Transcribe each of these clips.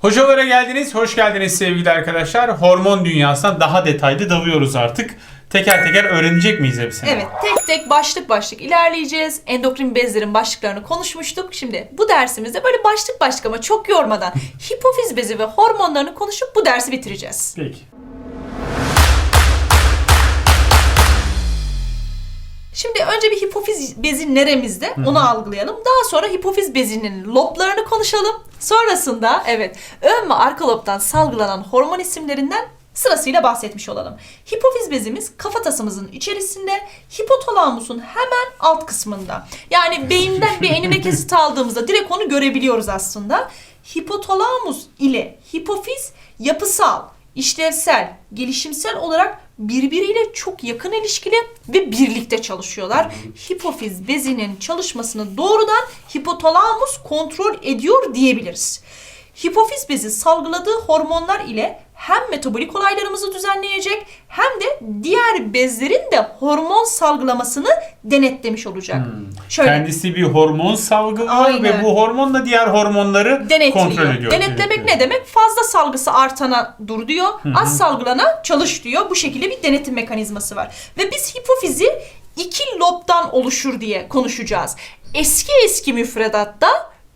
Hocalara geldiniz, hoş geldiniz sevgili arkadaşlar. Hormon dünyasına daha detaylı dalıyoruz artık. Teker teker öğrenecek miyiz hepsini? Evet, tek tek başlık başlık ilerleyeceğiz. Endokrin bezlerin başlıklarını konuşmuştuk. Şimdi bu dersimizde böyle başlık başlık ama çok yormadan hipofiz bezi ve hormonlarını konuşup bu dersi bitireceğiz. Peki. Şimdi önce bir hipofiz bezi neremizde onu algılayalım. Daha sonra hipofiz bezinin loblarını konuşalım. Sonrasında evet ön ve arka lobdan salgılanan hormon isimlerinden sırasıyla bahsetmiş olalım. Hipofiz bezimiz kafatasımızın içerisinde, hipotalamusun hemen alt kısmında. Yani beyinden bir enine kesit aldığımızda direkt onu görebiliyoruz aslında. Hipotalamus ile hipofiz yapısal, işlevsel, gelişimsel olarak birbiriyle çok yakın ilişkili ve birlikte çalışıyorlar. Hipofiz bezinin çalışmasını doğrudan hipotalamus kontrol ediyor diyebiliriz. Hipofiz bezi salgıladığı hormonlar ile hem metabolik olaylarımızı düzenleyecek hem de diğer bezlerin de hormon salgılamasını denetlemiş olacak. Şöyle Kendisi bir hormon salgılıyor Aynen. ve bu hormonla diğer hormonları denetliyor. kontrol ediyor. Denetlemek ne demek? Fazla salgısı artana dur diyor, az salgılana çalış diyor. Bu şekilde bir denetim mekanizması var. Ve biz hipofizi iki lobdan oluşur diye konuşacağız. Eski eski müfredatta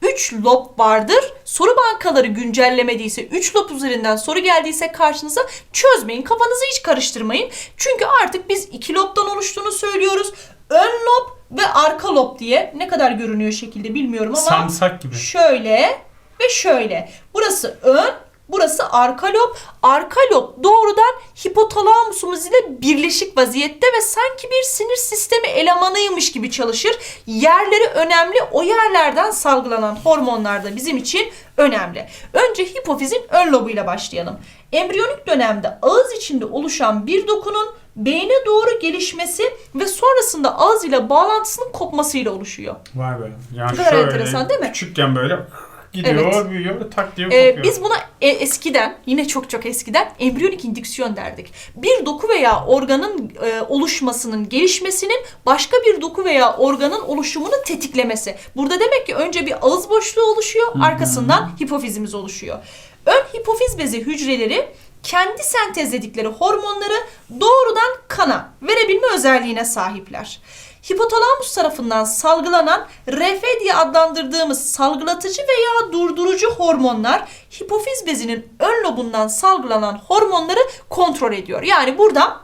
3 lob vardır. Soru bankaları güncellemediyse, 3 lob üzerinden soru geldiyse karşınıza çözmeyin. Kafanızı hiç karıştırmayın. Çünkü artık biz 2 lobdan oluştuğunu söylüyoruz. Ön lob ve arka lob diye ne kadar görünüyor şekilde bilmiyorum ama Samsak gibi. Şöyle ve şöyle. Burası ön, burası arka lob. Arka lob doğrudan hipotalamusumuz ile birleşik vaziyette ve sanki bir sinir sistemi elemanıymış gibi çalışır. Yerleri önemli. O yerlerden salgılanan hormonlar da bizim için önemli. Önce hipofizin ön lobuyla başlayalım. Embriyonik dönemde ağız içinde oluşan bir dokunun beyne doğru gelişmesi ve sonrasında ağız ile bağlantısının kopmasıyla oluşuyor. Vay be. Yani Ne kadar şöyle enteresan değil mi? Küçükken böyle gidiyor, Evet. büyüyor, tak diye Ee, kopuyor. biz buna e- eskiden yine çok çok eskiden embriyonik indüksiyon derdik. Bir doku veya organın e, oluşmasının, gelişmesinin başka bir doku veya organın oluşumunu tetiklemesi. Burada demek ki önce bir ağız boşluğu oluşuyor, arkasından hipofizimiz oluşuyor. Ön hipofiz bezi hücreleri kendi sentezledikleri hormonları doğrudan kana verebilme özelliğine sahipler. Hipotalamus tarafından salgılanan RF diye adlandırdığımız salgılatıcı veya durdurucu hormonlar hipofiz bezinin ön lobundan salgılanan hormonları kontrol ediyor. Yani burada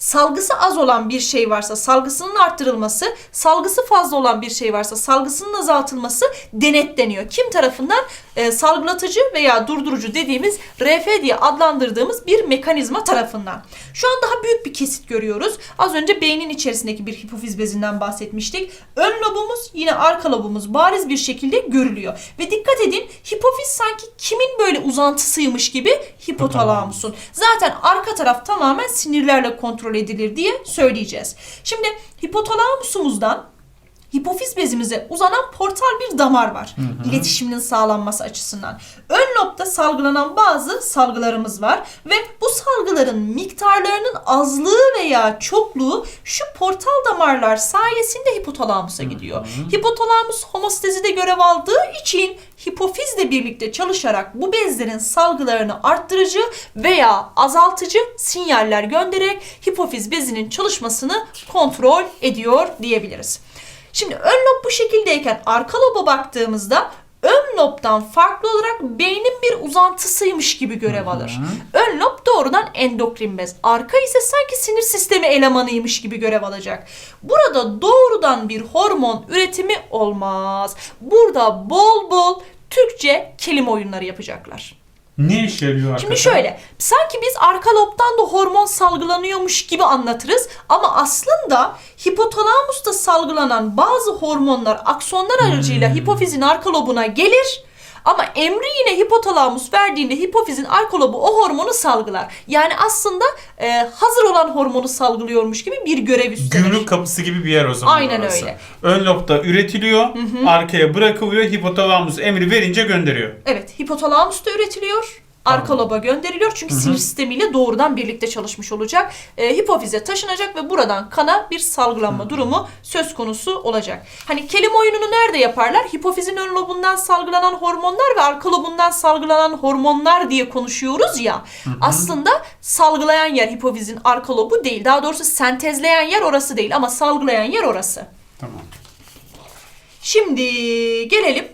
salgısı az olan bir şey varsa salgısının arttırılması, salgısı fazla olan bir şey varsa salgısının azaltılması denetleniyor. Kim tarafından? Ee, salgılatıcı veya durdurucu dediğimiz RF diye adlandırdığımız bir mekanizma tarafından. Şu an daha büyük bir kesit görüyoruz. Az önce beynin içerisindeki bir hipofiz bezinden bahsetmiştik. Ön lobumuz yine arka lobumuz bariz bir şekilde görülüyor. Ve dikkat edin hipofiz sanki kimin böyle uzantısıymış gibi hipotalamusun. Zaten arka taraf tamamen sinirlerle kontrol edilir diye söyleyeceğiz. Şimdi hipotalamusumuzdan hipofiz bezimize uzanan portal bir damar var. İletişiminin sağlanması açısından. Ön lobda salgılanan bazı salgılarımız var ve bu salgıların miktarlarının azlığı veya çokluğu şu portal damarlar sayesinde hipotalamusa gidiyor. Hipotalamus homostezide görev aldığı için hipofizle birlikte çalışarak bu bezlerin salgılarını arttırıcı veya azaltıcı sinyaller göndererek hipofiz bezinin çalışmasını kontrol ediyor diyebiliriz. Şimdi ön lob bu şekildeyken arka loba baktığımızda ön lobdan farklı olarak beynin bir uzantısıymış gibi görev alır. Ön lob doğrudan endokrin bez. Arka ise sanki sinir sistemi elemanıymış gibi görev alacak. Burada doğrudan bir hormon üretimi olmaz. Burada bol bol Türkçe kelime oyunları yapacaklar. Ne işe yarıyor Şimdi şöyle, sanki biz arka lobdan da hormon salgılanıyormuş gibi anlatırız ama aslında hipotalamusta salgılanan bazı hormonlar aksonlar aracıyla hipofizin arka lobuna gelir. Ama emri yine hipotalamus verdiğinde hipofizin arka lobu o hormonu salgılar. Yani aslında e, hazır olan hormonu salgılıyormuş gibi bir görev üstlenir. Gümrük kapısı gibi bir yer o zaman Aynen orası. öyle. Ön lobda üretiliyor, arkaya bırakılıyor, hipotalamus emri verince gönderiyor. Evet, hipotalamus da üretiliyor. Arka loba gönderiliyor. Çünkü sinir sistemiyle doğrudan birlikte çalışmış olacak. E, hipofize taşınacak ve buradan kana bir salgılanma durumu söz konusu olacak. Hani kelime oyununu nerede yaparlar? Hipofizin ön lobundan salgılanan hormonlar ve arka lobundan salgılanan hormonlar diye konuşuyoruz ya. Aslında salgılayan yer hipofizin arka lobu değil. Daha doğrusu sentezleyen yer orası değil ama salgılayan yer orası. Tamam. Şimdi gelelim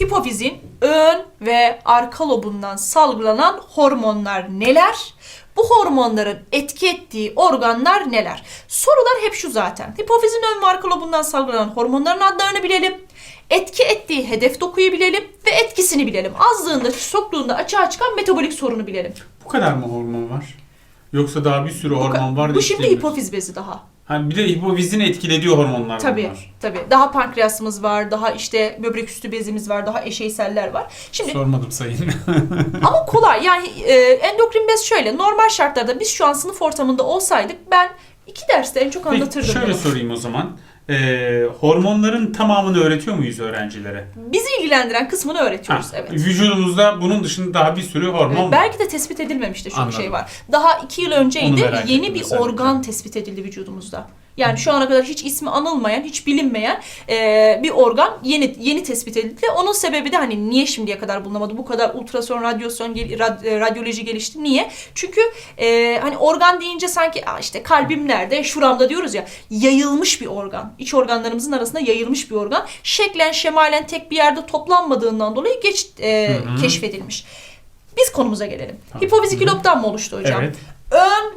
hipofizin ön ve arka lobundan salgılanan hormonlar neler? Bu hormonların etki ettiği organlar neler? Sorular hep şu zaten. Hipofizin ön ve arka lobundan salgılanan hormonların adlarını bilelim. Etki ettiği hedef dokuyu bilelim ve etkisini bilelim. Azlığında, sokluğunda açığa çıkan metabolik sorunu bilelim. Bu kadar mı hormon var? Yoksa daha bir sürü Bu, hormon var. bu şimdi hipofiz bezi daha. Ha, bir de hipofizin etkilediği hormonlar Tabii bunlar. tabii. Daha pankreasımız var, daha işte böbrek üstü bezimiz var, daha eşeyseller var. Şimdi Sormadım sayın. Ama kolay yani e, endokrin bez şöyle normal şartlarda biz şu an sınıf ortamında olsaydık ben iki derste en çok Peki, anlatırdım. şöyle bunu. sorayım o zaman. Ee, hormonların tamamını öğretiyor muyuz öğrencilere? Bizi ilgilendiren kısmını Ha, öğretiyoruz evet. Vücudumuzda bunun dışında daha bir sürü hormon var. belki de tespit edilmemişti çok Anladım. şey var. Daha iki yıl önceydi yeni bir mesela. organ tespit edildi vücudumuzda. Yani şu ana kadar hiç ismi anılmayan, hiç bilinmeyen e, bir organ yeni yeni tespit edildi. Onun sebebi de hani niye şimdiye kadar bulunamadı? Bu kadar ultrason, radyasyon, e, radyoloji gelişti. Niye? Çünkü e, hani organ deyince sanki "Aa işte kalbim nerede, şuramda diyoruz ya. Yayılmış bir organ. İç organlarımızın arasında yayılmış bir organ. Şeklen, şemalen tek bir yerde toplanmadığından dolayı geç e, Hı hı. keşfedilmiş. Biz konumuza gelelim. Tamam. Hipofiz iki lobdan mı oluştu hocam? Evet.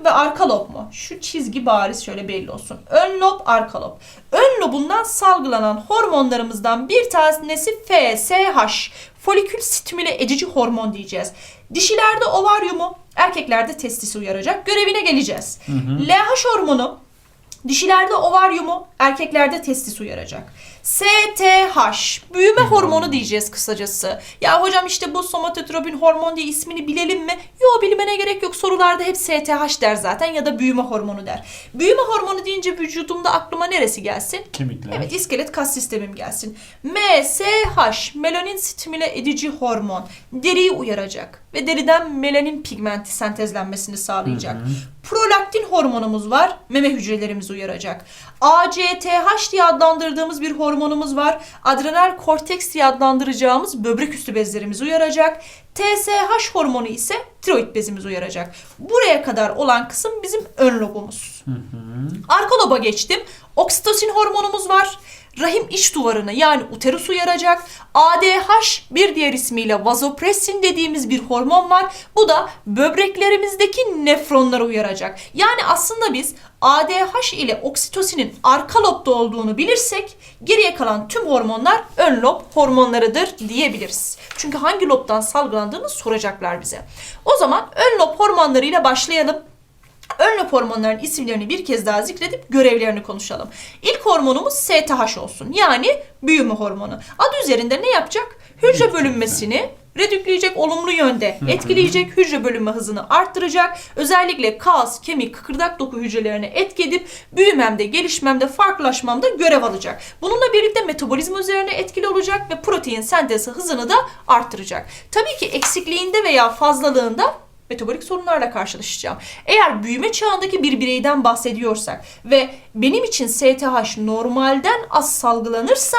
Ve arka lob mu? Şu çizgi bariz şöyle belli olsun. Ön lob, arka lob. Ön lobundan salgılanan hormonlarımızdan bir tanesi FSH. Folikül stimüle edici hormon diyeceğiz. Dişilerde ovaryumu, erkeklerde testisi uyaracak. Görevine geleceğiz. LH hormonu Dişilerde ovaryumu, erkeklerde testis uyaracak. STH, büyüme hormonu diyeceğiz kısacası. Ya hocam işte bu somatotrobin hormon diye ismini bilelim mi? Yo bilmene gerek yok. Sorularda hep STH der zaten ya da büyüme hormonu der. Büyüme hormonu deyince vücudumda aklıma neresi gelsin? Kemikler. Evet iskelet kas sistemim gelsin. MSH melanin stimüle edici hormon deriyi uyaracak ve deriden melanin pigmenti sentezlenmesini sağlayacak. Prolaktin hormonumuz var meme hücrelerimizi uyaracak. ACTH diye adlandırdığımız bir hormonumuz var. Adrenal korteks diye adlandıracağımız böbrek üstü bezlerimizi uyaracak. TSH hormonu ise tiroid bezimizi uyaracak. Buraya kadar olan kısım bizim ön lobumuz. Arka loba geçtim. Oksitosin hormonumuz var. Rahim iç duvarını yani uterus uyaracak. ADH bir diğer ismiyle vazopressin dediğimiz bir hormon var. Bu da böbreklerimizdeki nefronları uyaracak. Yani aslında biz ADH ile oksitosinin arka lobda olduğunu bilirsek geriye kalan tüm hormonlar ön lob hormonlarıdır diyebiliriz. Çünkü hangi lobdan salgılandığını soracaklar bize. O zaman ön lob hormonlarıyla başlayalım. Ön hormonların isimlerini bir kez daha zikredip görevlerini konuşalım. İlk hormonumuz STH olsun. Yani büyüme hormonu. Adı üzerinde ne yapacak? Hücre bölünmesini redükleyecek olumlu yönde etkileyecek, hücre bölünme hızını arttıracak. Özellikle kas, kemik, kıkırdak doku hücrelerine etki edip büyümemde, gelişmemde, farklılaşmamda görev alacak. Bununla birlikte metabolizma üzerine etkili olacak ve protein sentezi hızını da arttıracak. Tabii ki eksikliğinde veya fazlalığında metabolik sorunlarla karşılaşacağım. Eğer büyüme çağındaki bir bireyden bahsediyorsak ve benim için STH normalden az salgılanırsa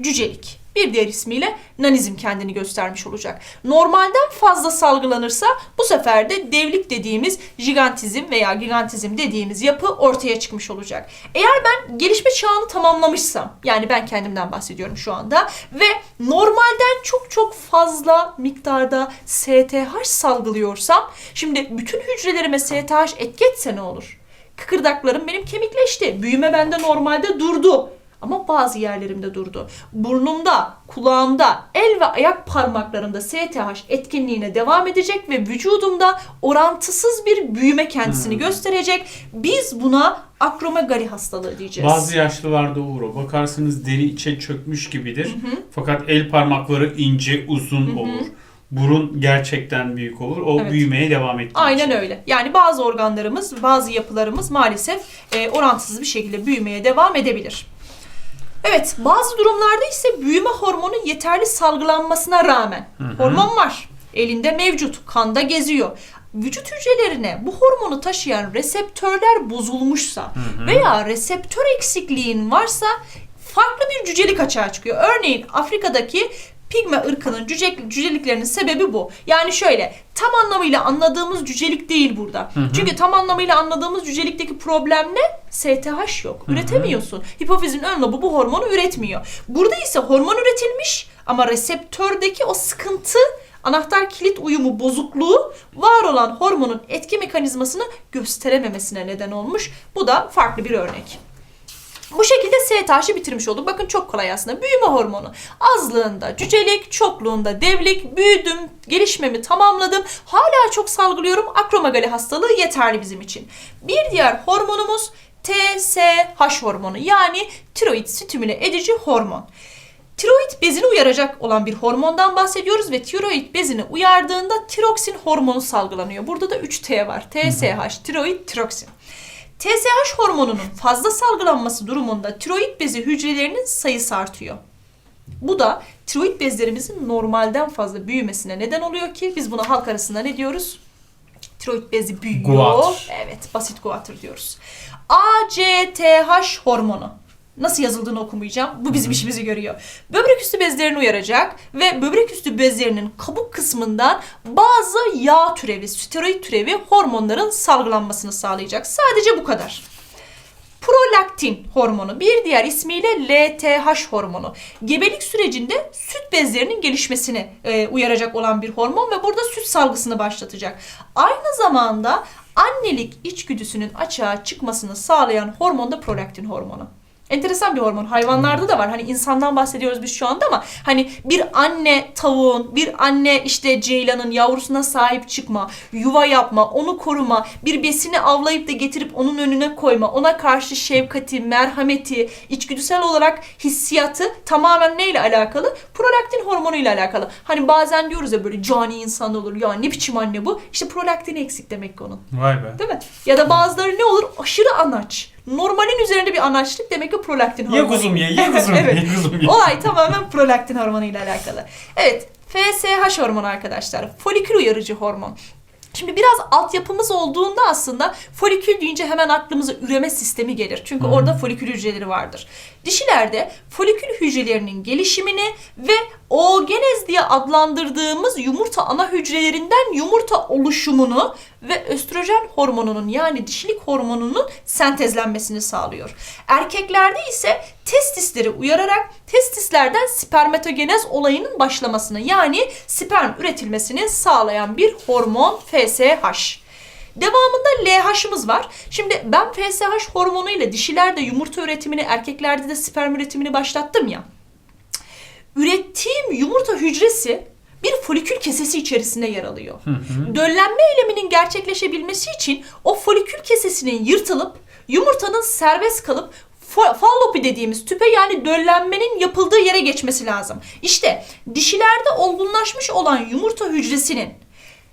cücelik. Bir diğer ismiyle nanizm kendini göstermiş olacak. Normalden fazla salgılanırsa bu sefer de devlik dediğimiz jigantizm veya gigantizm dediğimiz yapı ortaya çıkmış olacak. Eğer ben gelişme çağını tamamlamışsam yani ben kendimden bahsediyorum şu anda ve normalden çok çok fazla miktarda STH salgılıyorsam şimdi bütün hücrelerime STH etki etse ne olur? Kıkırdaklarım benim kemikleşti. Büyüme bende normalde durdu. Ama bazı yerlerimde durdu. Burnumda, kulağımda, el ve ayak parmaklarımda STH etkinliğine devam edecek ve vücudumda orantısız bir büyüme kendisini gösterecek. Biz buna akromegali hastalığı diyeceğiz. Bazı yaşlılarda o. Bakarsınız deri içe çökmüş gibidir. Fakat el parmakları ince, uzun olur. Burun gerçekten büyük olur. O Evet. büyümeye devam ettiği Aynen için. öyle. Yani bazı organlarımız, bazı yapılarımız maalesef e, orantısız bir şekilde büyümeye devam edebilir. Evet, bazı durumlarda ise büyüme hormonu yeterli salgılanmasına rağmen hormon var. Elinde mevcut, kanda geziyor. Vücut hücrelerine bu hormonu taşıyan reseptörler bozulmuşsa veya reseptör eksikliğin varsa farklı bir cücelik açığa çıkıyor. Örneğin Afrika'daki pigme ırkının cüce, cüceliklerinin sebebi bu. Yani şöyle tam anlamıyla anladığımız cücelik değil burada. Çünkü tam anlamıyla anladığımız cücelikteki problem ne? STH yok. Üretemiyorsun. Hipofizin ön lobu bu hormonu üretmiyor. Burada ise hormon üretilmiş ama reseptördeki o sıkıntı anahtar kilit uyumu bozukluğu var olan hormonun etki mekanizmasını gösterememesine neden olmuş. Bu da farklı bir örnek. Bu şekilde STH'ı bitirmiş olduk. Bakın çok kolay aslında. Büyüme hormonu. Azlığında cücelik, çokluğunda devlik, büyüdüm, gelişmemi tamamladım. Hala çok salgılıyorum. Akromegali hastalığı yeterli bizim için. Bir diğer hormonumuz TSH hormonu. Yani tiroid stimüle edici hormon. Tiroid bezini uyaracak olan bir hormondan bahsediyoruz ve tiroid bezini uyardığında tiroksin hormonu salgılanıyor. Burada da 3T var. TSH, tiroid, tiroksin. TSH hormonunun fazla salgılanması durumunda tiroid bezi hücrelerinin sayısı artıyor. Bu da tiroid bezlerimizin normalden fazla büyümesine neden oluyor ki biz buna halk arasında ne diyoruz? Tiroid bezi büyüyor. Guatr. Evet, basit guatr diyoruz. ACTH hormonu. Nasıl yazıldığını okumayacağım. Bu bizim işimizi görüyor. Böbrek üstü bezlerini uyaracak ve böbrek üstü bezlerinin kabuk kısmından bazı yağ türevi, steroid türevi hormonların salgılanmasını sağlayacak. Sadece bu kadar. Prolaktin hormonu bir diğer ismiyle LTH hormonu. Gebelik sürecinde süt bezlerinin gelişmesini e, uyaracak olan bir hormon ve burada süt salgısını başlatacak. Aynı zamanda annelik içgüdüsünün açığa çıkmasını sağlayan hormon da prolaktin hormonu. Enteresan bir hormon. Hayvanlarda da var. Hani insandan bahsediyoruz biz şu anda ama hani bir anne tavuğun, bir anne işte ceylanın yavrusuna sahip çıkma, yuva yapma, onu koruma, bir besini avlayıp da getirip onun önüne koyma, ona karşı şefkati, merhameti, içgüdüsel olarak hissiyatı tamamen neyle alakalı? Prolaktin hormonu ile alakalı. Hani bazen diyoruz ya böyle cani insan olur. Ya ne biçim anne bu? İşte prolaktin eksik demek ki onun. Vay be. Değil mi? Ya da bazıları ne olur? Aşırı anaç. Normalin üzerinde bir anaçlık demek ki prolaktin hormonu. Ye kuzum ye, ye kuzum Evet. ye kuzum ye. Olay tamamen prolaktin hormonu ile alakalı. Evet, FSH hormonu arkadaşlar. Folikül uyarıcı hormon. Şimdi biraz altyapımız olduğunda aslında folikül deyince hemen aklımıza üreme sistemi gelir. Çünkü orada folikül hücreleri vardır. Dişilerde folikül hücrelerinin gelişimini ve oogenez diye adlandırdığımız yumurta ana hücrelerinden yumurta oluşumunu ve östrojen hormonunun yani dişilik hormonunun sentezlenmesini sağlıyor. Erkeklerde ise testisleri uyararak testislerden spermatogenez olayının başlamasını yani sperm üretilmesini sağlayan bir hormon FSH. Devamında LH'ımız var. Şimdi ben FSH hormonu ile dişilerde yumurta üretimini, erkeklerde de sperm üretimini başlattım ya. Ürettiğim yumurta hücresi bir folikül kesesi içerisinde yer alıyor. Döllenme eyleminin gerçekleşebilmesi için o folikül kesesinin yırtılıp yumurtanın serbest kalıp fa- fallopi dediğimiz tüpe yani döllenmenin yapıldığı yere geçmesi lazım. İşte dişilerde olgunlaşmış olan yumurta hücresinin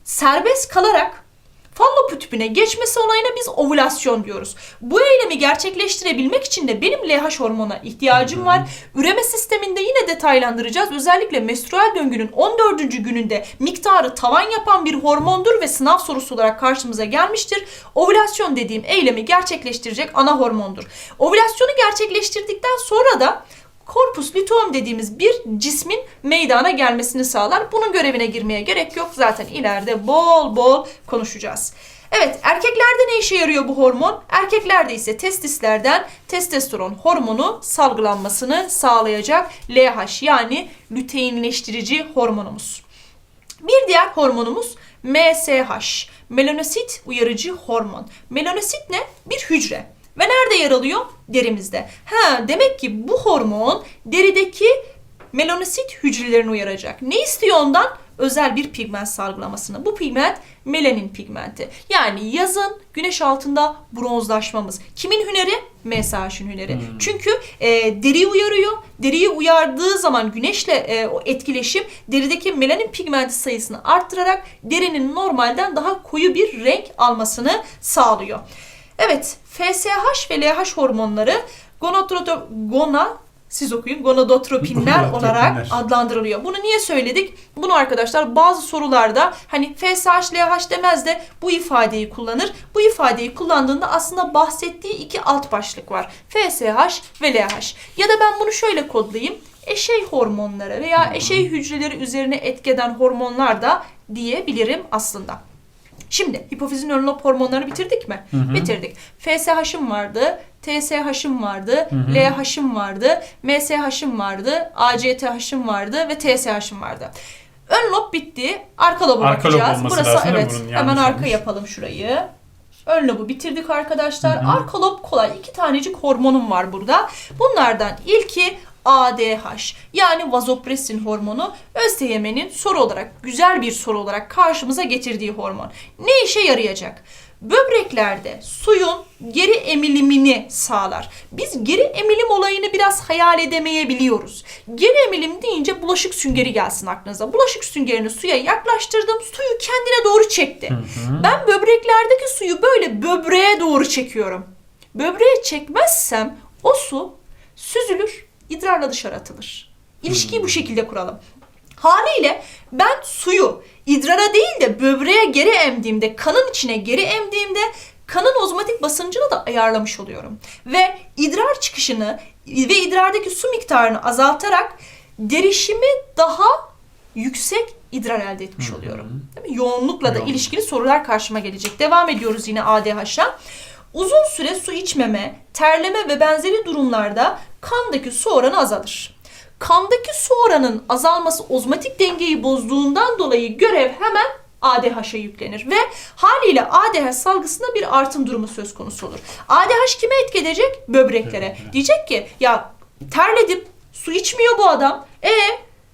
serbest kalarak fallopi tüpüne geçmesi olayına biz ovülasyon diyoruz. Bu eylemi gerçekleştirebilmek için de benim LH hormona ihtiyacım var. Üreme sisteminde yine detaylandıracağız. Özellikle menstrual döngünün 14. gününde miktarı tavan yapan bir hormondur ve sınav sorusu olarak karşımıza gelmiştir. Ovülasyon dediğim eylemi gerçekleştirecek ana hormondur. Ovülasyonu gerçekleştirdikten sonra da Korpus luteum dediğimiz bir cismin meydana gelmesini sağlar. Bunun görevine girmeye gerek yok. Zaten ileride bol bol konuşacağız. Evet, erkeklerde ne işe yarıyor bu hormon? Erkeklerde ise testislerden testosteron hormonu salgılanmasını sağlayacak LH yani lüteinleştirici hormonumuz. Bir diğer hormonumuz MSH, melanosit uyarıcı hormon. Melanosit ne? Bir hücre. Ve nerede yer alıyor? Derimizde. Ha, demek ki bu hormon derideki melanosit hücrelerini uyaracak. Ne istiyor ondan? Özel bir pigment salgılamasını. Bu pigment melanin pigmenti. Yani yazın güneş altında bronzlaşmamız. Kimin hüneri? MSH'ın hüneri. Çünkü e, deriyi uyarıyor. Deriyi uyardığı zaman güneşle e, o etkileşim derideki melanin pigmenti sayısını arttırarak derinin normalden daha koyu bir renk almasını sağlıyor. Evet, FSH ve LH hormonları gonatroto, gona siz okuyun gonadotropinler olarak adlandırılıyor. Bunu niye söyledik? Bunu arkadaşlar bazı sorularda hani FSH, LH demez de bu ifadeyi kullanır. Bu ifadeyi kullandığında aslında bahsettiği iki alt başlık var. FSH ve LH. Ya da ben bunu şöyle kodlayayım. Eşey hormonları veya eşey hücreleri üzerine etkeden hormonlar da diyebilirim aslında. Şimdi hipofizin ön lob hormonlarını bitirdik mi? Hı hı. Bitirdik. FSH'ım vardı, TSH'ım vardı, hı. LH'ım vardı, MSH'ım vardı, ACTH'ım vardı ve TSH'ım vardı. Ön lob bitti. Arka loba Arka lob bakacağız. olması Burası evet. Hemen arka olmuş. yapalım şurayı. Ön lobu bitirdik arkadaşlar. Hı hı. Arka lob kolay. İki tanecik hormonum var burada. Bunlardan ilki ADH yani vazopresin hormonu ÖSYM'nin soru olarak güzel bir soru olarak karşımıza getirdiği hormon. Ne işe yarayacak? Böbreklerde suyun geri emilimini sağlar. Biz geri emilim olayını biraz hayal edemeyebiliyoruz. Geri emilim deyince bulaşık süngeri gelsin aklınıza. Bulaşık süngerini suya yaklaştırdım, suyu kendine doğru çekti. Ben böbreklerdeki suyu böyle böbreğe doğru çekiyorum. Böbreğe çekmezsem o su süzülür, idrarla dışarı atılır. İlişkiyi bu şekilde kuralım. Haliyle ben suyu idrara değil de böbreğe geri emdiğimde, kanın içine geri emdiğimde kanın ozmotik basıncını da ayarlamış oluyorum. Ve idrar çıkışını ve idrardaki su miktarını azaltarak derişimi daha yüksek idrar elde etmiş oluyorum. Değil mi? Yoğunlukla da ilişkili sorular karşıma gelecek. Devam ediyoruz yine ADH'a. Uzun süre su içmeme, terleme ve benzeri durumlarda kandaki su oranı azalır. Kandaki su oranının azalması ozmotik dengeyi bozduğundan dolayı görev hemen ADH'a yüklenir ve haliyle ADH salgısında bir artım durumu söz konusu olur. ADH kime etki edecek? Böbreklere. Böbreklere. Diyecek ki ya terledim, su içmiyor bu adam. E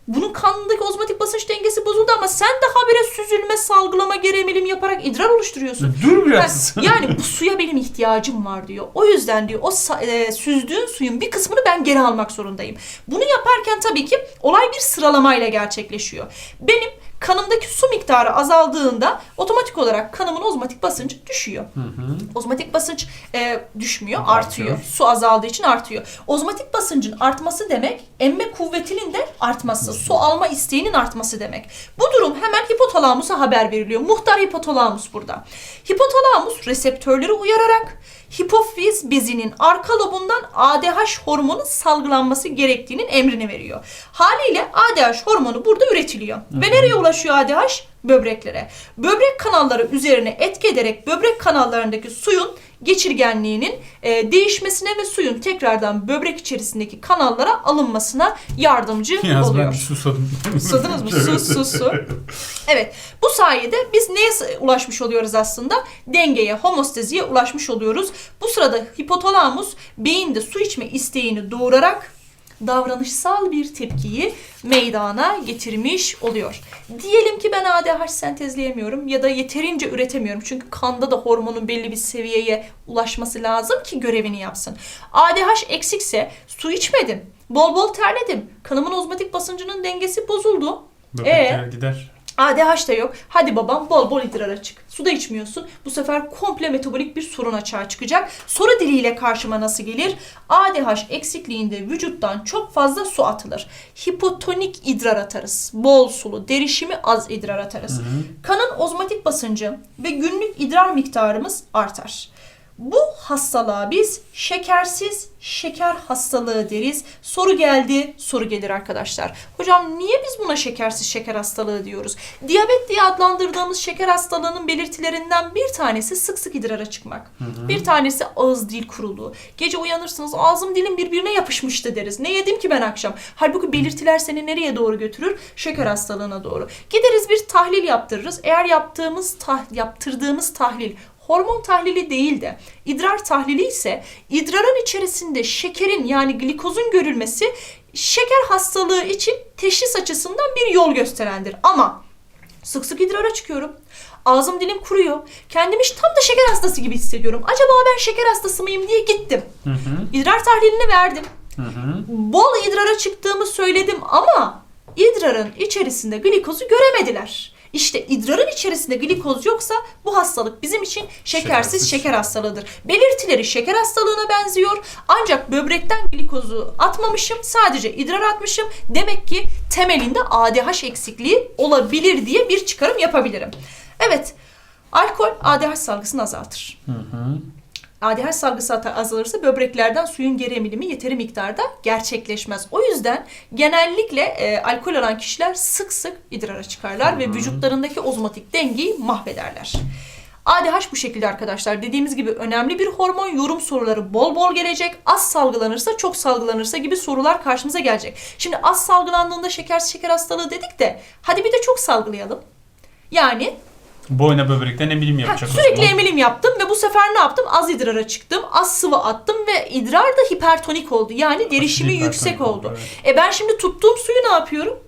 bunun kanındaki ozmotik basınç dengesi bozuldu ama sen de habire süzülme, salgılama, geri emilim yaparak idrar oluşturuyorsun. Dur biraz. Ben- yani bu suya benim ihtiyacım var diyor. O yüzden diyor o e, süzdüğün suyun bir kısmını ben geri almak zorundayım. Bunu yaparken tabii ki olay bir sıralamayla gerçekleşiyor. Benim kanımdaki su miktarı azaldığında otomatik olarak kanımın ozmotik basıncı düşüyor. Hı hı. Ozmotik basınç e, düşmüyor, Artıyor. artıyor. Su azaldığı için artıyor. Ozmotik basıncın artması demek emme kuvvetinin de artması, su alma isteğinin artması demek. Bu durum hemen hipotalamusa haber veriliyor. Muhtar hipotalamus burada. Hipotalamus reseptörleri uyararak hipofiz bezinin arka lobundan ADH hormonu salgılanması gerektiğinin emrini veriyor. Haliyle ADH hormonu burada üretiliyor. Ve nereye ulaşıyor ADH? Böbreklere. Böbrek kanalları üzerine etki ederek böbrek kanallarındaki suyun geçirgenliğinin e, değişmesine ve suyun tekrardan böbrek içerisindeki kanallara alınmasına yardımcı Yaz oluyor. ben susadım. Susadınız mı? Su, su, su. Evet. Bu sayede biz neye ulaşmış oluyoruz aslında? Dengeye, homosteziye ulaşmış oluyoruz. Bu sırada hipotalamus beyinde su içme isteğini doğurarak davranışsal bir tepkiyi meydana getirmiş oluyor. Diyelim ki ben ADH sentezleyemiyorum ya da yeterince üretemiyorum. Çünkü kanda da hormonun belli bir seviyeye ulaşması lazım ki görevini yapsın. ADH eksikse su içmedim, bol bol terledim, kanımın ozmotik basıncının dengesi bozuldu. Böbrekler gider. ADH da yok. Hadi babam bol bol idrara çık. Su da içmiyorsun. Bu sefer komple metabolik bir sorun açığa çıkacak. Soru diliyle karşıma nasıl gelir? ADH eksikliğinde vücuttan çok fazla su atılır. Hipotonik idrar atarız. Bol sulu, derişimi az idrar atarız. Kanın ozmotik basıncı ve günlük idrar miktarımız artar. Bu hastalığa biz şekersiz şeker hastalığı deriz. Soru geldi, soru gelir arkadaşlar. Hocam niye biz buna şekersiz şeker hastalığı diyoruz? Diyabet diye adlandırdığımız şeker hastalığının belirtilerinden bir tanesi sık sık idrara çıkmak. Bir tanesi ağız dil kuruluğu. Gece uyanırsınız ağzım dilim birbirine yapışmıştı deriz. Ne yedim ki ben akşam? Halbuki belirtiler seni nereye doğru götürür? Şeker hastalığına doğru. Gideriz bir tahlil yaptırırız. Eğer yaptığımız tah- yaptırdığımız tahlil hormon tahlili değil de idrar tahlili ise idrarın içerisinde şekerin yani glikozun görülmesi şeker hastalığı için teşhis açısından bir yol gösterendir. Ama sık sık idrara çıkıyorum. Ağzım dilim kuruyor. Kendimi işte tam da şeker hastası gibi hissediyorum. Acaba ben şeker hastası mıyım diye gittim. Hı hı. İdrar tahlilini verdim. Hı hı. Bol idrara çıktığımı söyledim ama idrarın içerisinde glikozu göremediler. İşte idrarın içerisinde glikoz yoksa bu hastalık bizim için şekersiz Şekersiz. şeker hastalığıdır. Belirtileri şeker hastalığına benziyor. Ancak böbrekten glikozu atmamışım. Sadece idrar atmışım. Demek ki temelinde ADH eksikliği olabilir diye bir çıkarım yapabilirim. Evet. Alkol ADH salgısını azaltır. ADH salgısı azalırsa böbreklerden suyun geri emilimi yeteri miktarda gerçekleşmez. O yüzden genellikle e, alkol alan kişiler sık sık idrara çıkarlar ve vücutlarındaki ozmotik dengeyi mahvederler. ADH bu şekilde arkadaşlar. Dediğimiz gibi önemli bir hormon. Yorum soruları bol bol gelecek. Az salgılanırsa, çok salgılanırsa gibi sorular karşımıza gelecek. Şimdi az salgılandığında şekersiz şeker hastalığı dedik de hadi bir de çok salgılayalım. Yani Boyuna böbrekten emilim Ha, yapacak o sürekli zaman. emilim yaptım ve bu sefer ne yaptım? Az idrara çıktım, az sıvı attım ve idrar da hipertonik oldu. Yani derişimi hipertonik yüksek oldu, oldu. E ben şimdi tuttuğum suyu ne yapıyorum?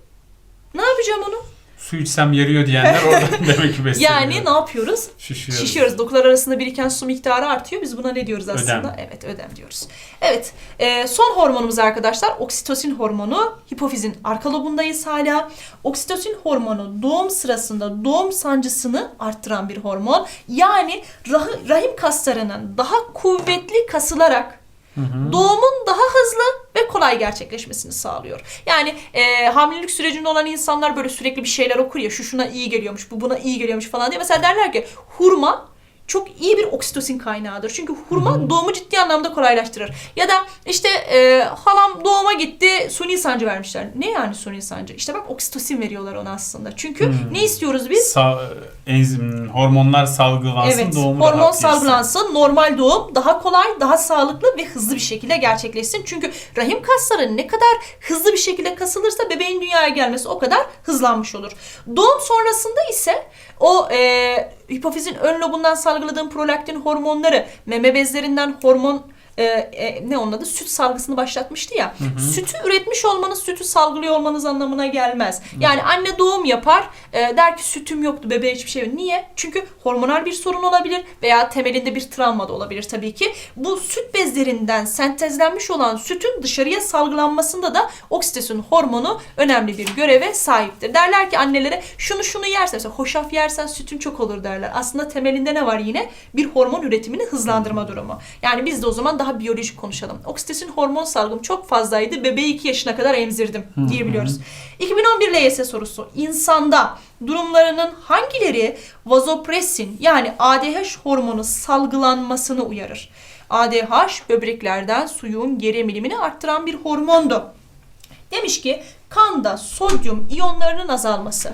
Ne yapacağım onu? Su içsem yarıyor diyenler oradan demek ki besleniyor. Yani ne yapıyoruz? Şişiyoruz. Şişiyoruz. Dokular arasında biriken su miktarı artıyor. Biz buna ne diyoruz aslında? Ödem. Evet ödem diyoruz. Evet e, son hormonumuz arkadaşlar oksitosin hormonu. Hipofizin arka lobundayız hala. Oksitosin hormonu doğum sırasında doğum sancısını arttıran bir hormon. Yani rah- rahim kaslarının daha kuvvetli kasılarak doğumun daha hızlı ve kolay gerçekleşmesini sağlıyor. Yani e, hamilelik sürecinde olan insanlar böyle sürekli bir şeyler okur ya şu şuna iyi geliyormuş bu buna iyi geliyormuş falan diye. Mesela derler ki hurma çok iyi bir oksitosin kaynağıdır. Çünkü hurma doğumu ciddi anlamda kolaylaştırır. Ya da işte e, halam doğuma gitti suni sancı vermişler. Ne yani suni sancı? İşte bak oksitosin veriyorlar ona aslında. Çünkü Hmm. ne istiyoruz biz? Sa- enzim, hormonlar salgılansın Evet, doğumu hormon salgılansın, normal doğum daha kolay, daha sağlıklı ve hızlı bir şekilde gerçekleşsin. Çünkü rahim kasları ne kadar hızlı bir şekilde kasılırsa bebeğin dünyaya gelmesi o kadar hızlanmış olur. Doğum sonrasında ise o e, hipofizin ön lobundan salgıladığım prolaktin hormonları, meme bezlerinden hormon e, e, ne onun adı süt salgısını başlatmıştı ya. Sütü üretmiş olmanız sütü salgılıyor olmanız anlamına gelmez. Yani anne doğum yapar e, der ki sütüm yoktu bebeğe hiçbir şey yok. Niye? Çünkü hormonal bir sorun olabilir veya temelinde bir travma da olabilir tabii ki. Bu süt bezlerinden sentezlenmiş olan sütün dışarıya salgılanmasında da oksitosin hormonu önemli bir göreve sahiptir. Derler ki annelere şunu şunu yersen mesela hoşaf yersen sütün çok olur derler. Aslında temelinde ne var yine? Bir hormon üretimini hızlandırma durumu. Yani biz de o zaman daha biyolojik konuşalım. Oksitosin hormon salgım çok fazlaydı. Bebeği 2 yaşına kadar emzirdim diyebiliyoruz. 2011 LYS sorusu. İnsanda durumlarının hangileri vazopresin yani ADH hormonu salgılanmasını uyarır? ADH böbreklerden suyun geri emilimini arttıran bir hormondu. Demiş ki kanda sodyum iyonlarının azalması.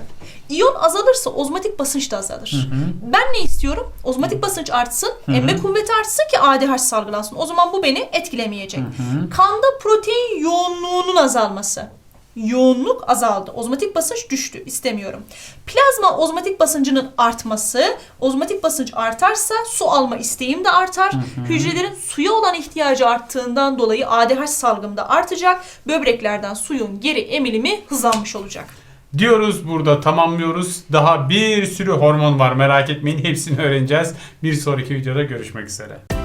İyon azalırsa ozmotik basınç da azalır. Ben ne istiyorum? Ozmotik basınç artsın, emme kuvveti artsın ki ADH salgılansın. O zaman bu beni etkilemeyecek. Kanda protein yoğunluğunun azalması. Yoğunluk azaldı. Ozmotik basınç düştü. İstemiyorum. Plazma ozmotik basıncının artması. Ozmotik basınç artarsa su alma isteğim de artar. Hücrelerin suya olan ihtiyacı arttığından dolayı ADH salgım da artacak. Böbreklerden suyun geri emilimi hızlanmış olacak. Diyoruz burada tamamlıyoruz. Daha bir sürü hormon var merak etmeyin hepsini öğreneceğiz. Bir sonraki videoda görüşmek üzere.